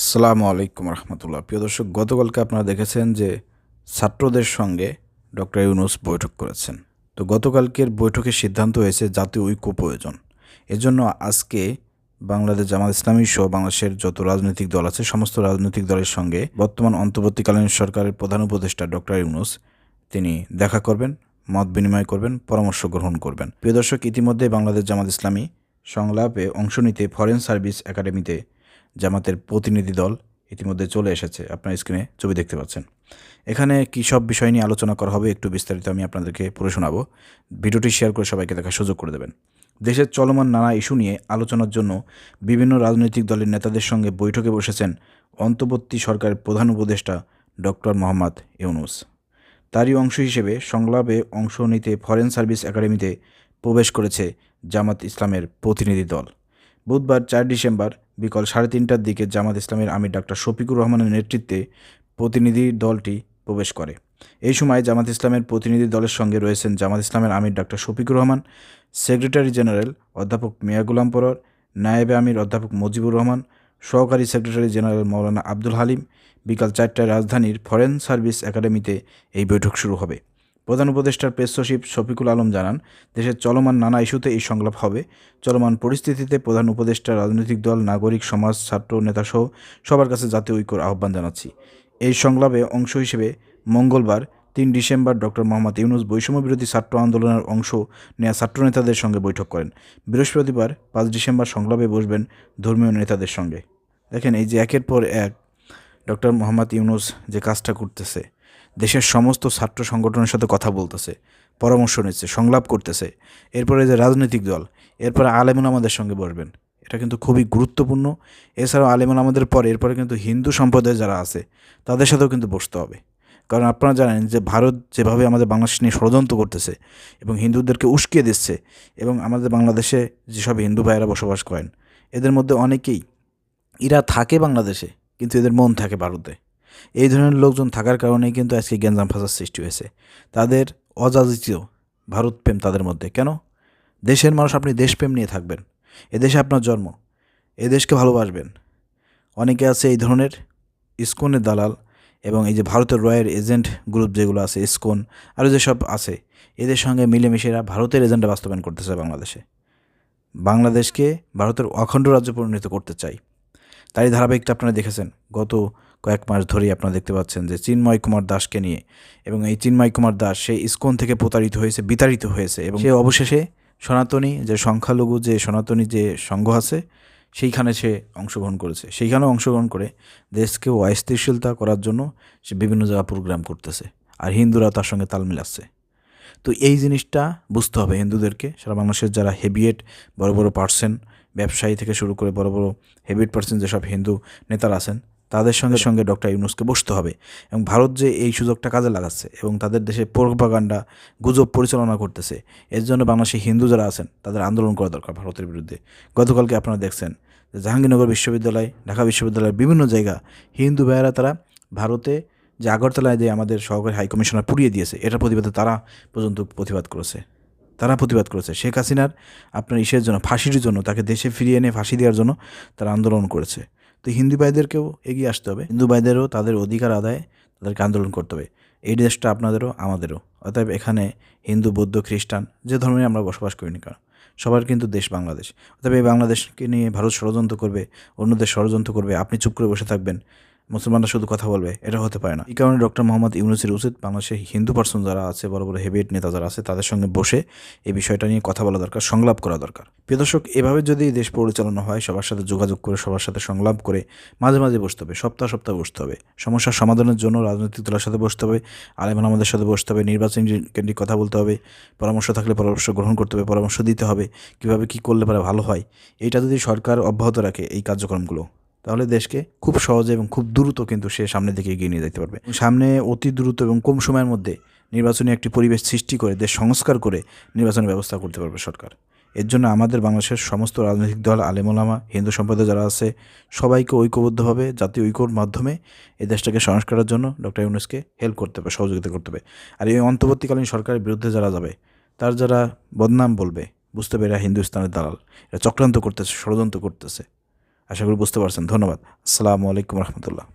আসসালামু আলাইকুম রহমতুল্লাহ। প্রিয় দর্শক, গতকালকে আপনারা দেখেছেন যে ছাত্রদের সঙ্গে ডক্টর ইউনুস বৈঠক করেছেন। তো গতকালকের বৈঠকের সিদ্ধান্ত হয়েছে জাতীয় ঐক্য প্রয়োজন। এজন্য আজকে বাংলাদেশ জামাত ইসলামী সহ বাংলাদেশের যত রাজনৈতিক দল আছে, সমস্ত রাজনৈতিক দলের সঙ্গে বর্তমান অন্তর্বর্তীকালীন সরকারের প্রধান উপদেষ্টা ডক্টর ইউনুস তিনি দেখা করবেন, মত বিনিময় করবেন, পরামর্শ গ্রহণ করবেন। প্রিয় দর্শক, ইতিমধ্যে বাংলাদেশ জামাত ইসলামী সংলাপে অংশ নিতে ফরেন সার্ভিস একাডেমিতে জামাতের প্রতিনিধি দল ইতিমধ্যে চলে এসেছে। আপনার স্ক্রিনে ছবি দেখতে পাচ্ছেন। এখানে কী সব বিষয় নিয়ে আলোচনা করা হবে একটু বিস্তারিত আমি আপনাদেরকে পড়ে শোনাবো। ভিডিওটি শেয়ার করে সবাইকে দেখার সুযোগ করে দেবেন। দেশের চলমান নানা ইস্যু নিয়ে আলোচনার জন্য বিভিন্ন রাজনৈতিক দলের নেতাদের সঙ্গে বৈঠকে বসেছেন অন্তর্বর্তী সরকারের প্রধান উপদেষ্টা ডক্টর মোহাম্মদ ইউনুস। তারই অংশ হিসেবে সংলাপে অংশ নিতে ফরেন সার্ভিস একাডেমিতে প্রবেশ করেছে জামাত ইসলামের প্রতিনিধি দল। বুধবার চার ডিসেম্বর বিকাল সাড়ে তিনটার দিকে জামাত ইসলামের আমির ডাক্তার শফিকুর রহমানের নেতৃত্বে প্রতিনিধি দলটি প্রবেশ করে। এই সময় জামাত ইসলামের প্রতিনিধি দলের সঙ্গে রয়েছেন জামাত ইসলামের আমির doctor Shafiqur Rahman, secretary general অধ্যাপক মিয়া গুলাম পরর, নায়েবে আমির অধ্যাপক মুজিবুর রহমান, সহকারী সেক্রেটারি জেনারেল মৌলানা আব্দুল হালিম। বিকাল চারটায় রাজধানীর ফরেন সার্ভিস একাডেমিতে এই বৈঠক শুরু হবে। প্রধান উপদেষ্টার প্রেস সচিব শফিকুল আলম জানান, দেশের চলমান নানা ইস্যুতে এই সংলাপ হবে। চলমান পরিস্থিতিতে প্রধান উপদেষ্টা, রাজনৈতিক দল, নাগরিক, সমাজ, ছাত্র, নেতাসহ সবার কাছে জাতীয় ঐক্যর আহ্বান জানাচ্ছি। এই সংলাপে অংশ হিসেবে মঙ্গলবার, তিন ডিসেম্বর ডক্টর মোহাম্মদ ইউনুস বৈষম্য বিরোধী ছাত্র আন্দোলনের অংশ নেয়া ছাত্র নেতাদের সঙ্গে বৈঠক করেন। বৃহস্পতিবার, পাঁচ ডিসেম্বর সংলাপে বসবেন ধর্মীয় নেতাদের সঙ্গে। দেখেন, এই যে একের পর এক ডক্টর মোহাম্মদ ইউনুস যে কাজটা করতেছে দেশের সমস্ত ছাত্র সংগঠনের সাথে কথা বলতেছে, পরামর্শ নিচ্ছে, সংলাপ করতেছে। এরপরে যে রাজনৈতিক দল, এরপরে আলেমুল আমাদের সঙ্গে বসবেন। এটা কিন্তু খুবই গুরুত্বপূর্ণ। এছাড়াও আলেমুল আমাদের পরে, এরপরে কিন্তু হিন্দু সম্প্রদায় যারা আছে, তাদের সাথেও কিন্তু বসতে হবে। কারণ আপনারা জানেন যে ভারত যেভাবে আমাদের বাংলাদেশ নিয়ে ষড়যন্ত্র করতেছে এবং হিন্দুদেরকে উস্কিয়ে দিচ্ছে এবং আমাদের বাংলাদেশে যেসব হিন্দু ভাইয়েরা বসবাস করেন, এদের মধ্যে অনেকেই, এরা থাকে বাংলাদেশে, কিন্তু এদের মন থাকে ভারতে। এই ধরনের লোকজন থাকার কারণেই কিন্তু আজকে গ্যাঞ্জাম ফাঁসার সৃষ্টি হয়েছে। তাদের অযাচিত ভারতপ্রেম তাদের মধ্যে। কেন? দেশের মানুষ আপনি দেশপ্রেম নিয়ে থাকবেন। এদেশে আপনার জন্ম। এদেশকে ভালোবাসবেন। অনেকে আছে এই ধরনের ইস্কনের দালাল এবং এই যে ভারতের রয়ের এজেন্ট গ্রুপ যেগুলো আছে, ইস্কন আরও যেসব আছে, এদের সঙ্গে মিলেমিশেরা ভারতের এজেন্ডা বাস্তবায়ন করতেছে বাংলাদেশে। বাংলাদেশকে ভারতের অখণ্ড রাজ্য পরিণত করতে চাই তারই ধারাবাহিকটা আপনারা দেখেছেন। গত কয়েক মাস ধরেই আপনারা দেখতে পাচ্ছেন যে চিন্ময় কুমার দাসকে নিয়ে এবং এই চিন্ময় কুমার দাস সে ইস্কন থেকে প্রতারিত হয়েছে বিতাড়িত হয়েছে এবং সে অবশেষে সনাতনী যে সংখ্যালঘু যে সনাতনী যে সংঘ আছে সেইখানে সে অংশগ্রহণ করেছে। সেইখানে অংশগ্রহণ করে দেশকে অস্থিতিশীলতা করার জন্য সে বিভিন্ন জায়গা প্রোগ্রাম করতেছে আর হিন্দুরা তার সঙ্গে তাল মিলাচ্ছে। তো এই জিনিসটা বুঝতে হবে হিন্দুদেরকে। সারা বাংলাদেশের যারা হেভিয়েট বড় বড় পার্সন ব্যবসায়ী থেকে শুরু করে বড় বড় হেভিয়েট পার্সন যেসব হিন্দু নেতারা আছেন তাদের সঙ্গে সঙ্গে ডক্টর ইউনুসকে বসতে হবে। এবং ভারত যে এই সুযোগটা কাজে লাগাচ্ছে এবং তাদের দেশে প্রোপাগান্ডা গুজব পরিচালনা করতেছে এর জন্য বাংলাদেশে হিন্দু যারা আছেন তাদের আন্দোলন করা দরকার ভারতের বিরুদ্ধে। গতকালকে আপনারা দেখছেন যে জাহাঙ্গীরনগর বিশ্ববিদ্যালয় ঢাকা বিশ্ববিদ্যালয়ের বিভিন্ন জায়গা হিন্দু ভাইয়েরা তারা ভারতে যে আগরতলায় যে আমাদের সহকারী হাইকমিশনার পুড়িয়ে দিয়েছে এটার প্রতিবাদে তারা পর্যন্ত প্রতিবাদ করেছে। তারা প্রতিবাদ করেছে। শেখ হাসিনার আপনার ইসের জন্য ফাঁসির জন্য তাকে দেশে ফিরিয়ে এনে ফাঁসি দেওয়ার জন্য তারা আন্দোলন করেছে। তো হিন্দু ভাইদেরকেও এগিয়ে আসতে হবে। হিন্দু ভাইদেরও তাদের অধিকার আদায় তাদেরকে আন্দোলন করতে হবে। এই দেশটা আপনাদেরও, আমাদেরও। অতএব এখানে হিন্দু, বৌদ্ধ, খ্রিস্টান যে ধর্মে আমরা বসবাস করি না কারণ সবার কিন্তু দেশ বাংলাদেশ। অতএব এই বাংলাদেশকে নিয়ে ভারত ষড়যন্ত্র করবে, অন্য দেশ ষড়যন্ত্র করবে, আপনি চুপ করে বসে থাকবেন। মুসলমানরা শুধু কথা বলবে এটা হতে পারে না। এই কারণে ডক্টর মোহাম্মদ ইউনুসের উচিত বাংলাদেশের হিন্দু পার্সন যারা আছে, বড় বড় হেভিট নেতা যারা আছে, তাদের সঙ্গে বসে এই বিষয়টা নিয়ে কথা বলা দরকার, সংলাপ করা দরকার। প্রিয় দর্শক, এভাবে যদি দেশ পরিচালনা হয়, সবার সাথে যোগাযোগ করে, সবার সাথে সংলাপ করে, মাঝে মাঝে বসতে হবে, সপ্তাহ সপ্তাহ বসতে হবে। সমস্যার সমাধানের জন্য রাজনৈতিক দলের সাথে বসতে হবে আলেমান আমাদের সাথে বসতে হবে, নির্বাচন কেন্দ্রিক কথা বলতে হবে, পরামর্শ থাকলে পরামর্শ গ্রহণ করতে হবে, পরামর্শ দিতে হবে, কীভাবে কী করলে পারে ভালো হয়। এইটা যদি সরকার অব্যাহত রাখে, এই কার্যক্রমগুলো। তাহলে দেশকে খুব সহজে এবং খুব দ্রুত কিন্তু সে সামনের দিকে এগিয়ে নিয়ে যেতে পারবে। সামনে অতি দ্রুত এবং কম সময়ের মধ্যে নির্বাচনী একটি পরিবেশ সৃষ্টি করে, দেশ সংস্কার করে নির্বাচনের ব্যবস্থা করতে পারবে সরকার। এর জন্য আমাদের বাংলাদেশের সমস্ত রাজনৈতিক দল আলেমোলামা হিন্দু সম্প্রদায় যারা আছে, সবাইকে ঐক্যবদ্ধভাবে, জাতীয় ঐক্যর মাধ্যমে এই দেশটাকে সংস্কারের জন্য ডক্টর ইউনুসকে হেল্প করতে হবে, সহযোগিতা করতে হবে। আর এই অন্তর্বর্তীকালীন সরকারের বিরুদ্ধে যারা যাবে, তার যারা বদনাম বলবে, বুঝতে পেরে এরা হিন্দুস্তানের দালাল, এরা চক্রান্ত করতেছে, ষড়যন্ত্র করতেছে। আশা করি বুঝতে পারছেন। ধন্যবাদ। আসসালামু আলাইকুম রহমতুল্লাহ।